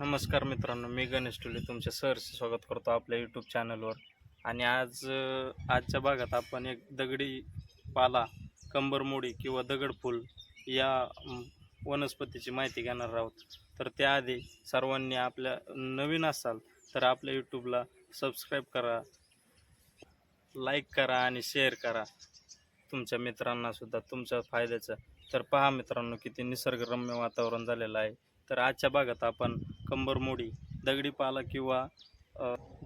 नमस्कार मित्रांनो मी गणेश टुले तुमच्या सहर्ष स्वागत करतो आपल्या यूट्यूब चॅनलवर आणि आज आजच्या भागात आपण एक दगडी पाला कंबरमोडी किंवा दगडफूल या वनस्पतीची माहिती घेणार आहोत. तर त्याआधी सर्वांनी आपल्या नवीन असाल तर आपल्या यूट्यूबला सबस्क्राईब करा लाईक करा आणि शेअर करा. तुमच्या मित्रांनासुद्धा तुमच्या फायद्याचं. तर पहा मित्रांनो किती निसर्गरम्य वातावरण झालेलं आहे. तर आजच्या भागात आपण कंबरमोडी दगडी पाला किंवा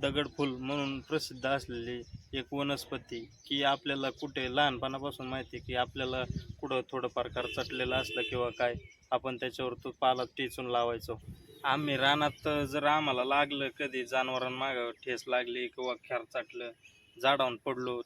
दगडफूल म्हणून प्रसिद्ध असलेली एक वनस्पती की आपल्याला कुठे लहानपणापासून माहिती आहे की आपल्याला कुठं थोडंफार चटलेलं असलं किंवा काय आपण त्याच्यावर तो पाला टेचून लावायचो. आम्ही रानात जर आम्हाला लागलं कधी जनावरांमागं ठेस लागली किंवा खरचाटलं झाडावून पडलो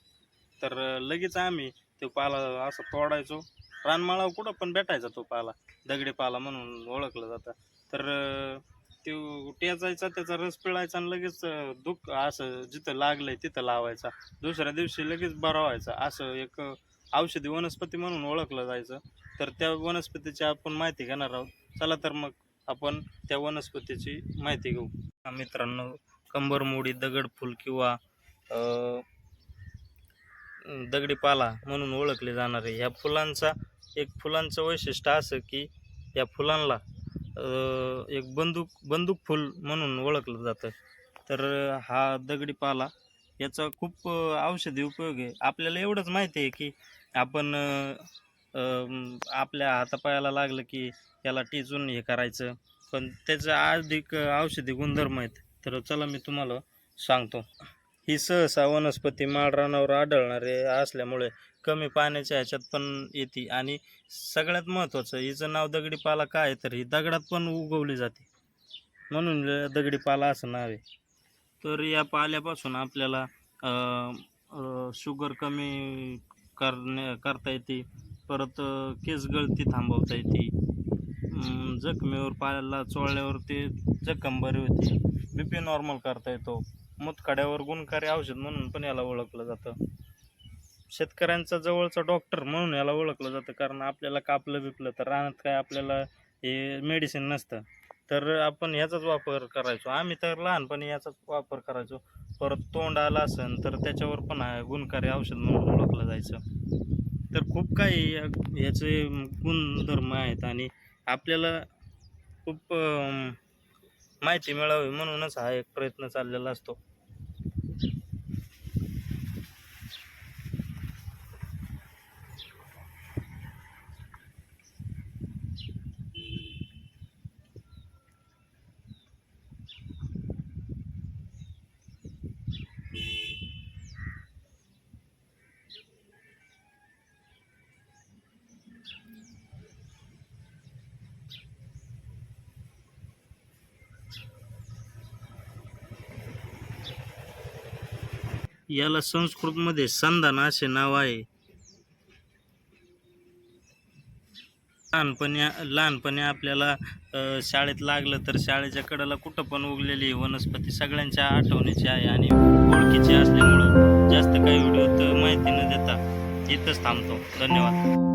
तर लगेच आम्ही तो पाला असं तोडायचो. रानमाळावर कुठं पण भेटायचा तो पाला दगडी पाला म्हणून ओळखलं जातं. तर ते टेचायचा त्याचा रस पिळायचा आणि लगेच दुःख असं जिथं लागलंय तिथं लावायचा. दुसऱ्या दिवशी लगेच बरा व्हायचा. असं एक औषधी वनस्पती म्हणून ओळखलं जायचं. तर त्या वनस्पतीची आपण माहिती घेणार आहोत. चला तर मग आपण त्या वनस्पतीची माहिती घेऊ. मित्रांनो कंबरमोडी दगडफूल किंवा दगडी पाला म्हणून ओळखले जाणारे ह्या फुलांचा एक फुलांचं वैशिष्ट्य असं की या फुलांना एक बंदूक बंदूक फुल म्हणून ओळखलं जातं. तर हा दगडी पाला याचा खूप औषधी उपयोग आहे. आपल्याला एवढंच माहिती आहे की आपण आपल्या हातापायाला लागलं की याला टिचून हे करायचं. पण त्याचं अधिक औषधी गुणधर्म आहेत. तर चला मी तुम्हाला सांगतो. ही सहसा वनस्पती माळरानावर आढळणारे असल्यामुळे कमी पाण्याच्या ह्याच्यात पण येते. आणि सगळ्यात महत्त्वाचं हिचं नाव दगडी पाला काय आहे तर ही दगडात पण उगवली जाते. म्हणून दगडी पाला असं नाव आहे. तर या पाल्यापासून आपल्याला शुगर कमी करण्या करता येते. परत केस गळती थांबवता येते. जखमेवर पायाला चोळल्यावर ते जखम बरी होते. बी पी नॉर्मल करता येतो. मुतखड्यावर गुणकारी औषध म्हणून पण याला ओळखलं जातं. शेतकऱ्यांचा जवळचा डॉक्टर म्हणून याला ओळखलं जातं कारण आपल्याला कापलं बिपलं तर रानात काय आपल्याला हे मेडिसिन नसतं. तर आपण ह्याचाच वापर करायचो. आम्ही तर लहानपणी याचाच वापर करायचो. परत तोंड आलं असेल तर त्याच्यावर पण गुणकारी औषध म्हणून ओळखलं जायचं. तर खूप काही या- याचे गुणधर्म आहेत आणि आपल्याला खूप माहिती मिळावी म्हणूनच हा एक प्रयत्न चाललेला असतो. याला संस्कृतमध्ये संधान असे नाव आहे. लहानपणी लहानपणी आपल्याला शाळेत लागलं तर शाळेच्या कडेला कुठं पण उगलेली वनस्पती सगळ्यांच्या आठवणीची आहे आणि ओळखीची असल्यामुळं जास्त काही व्हिडिओत माहिती न देता इथंच थांबतो. धन्यवाद.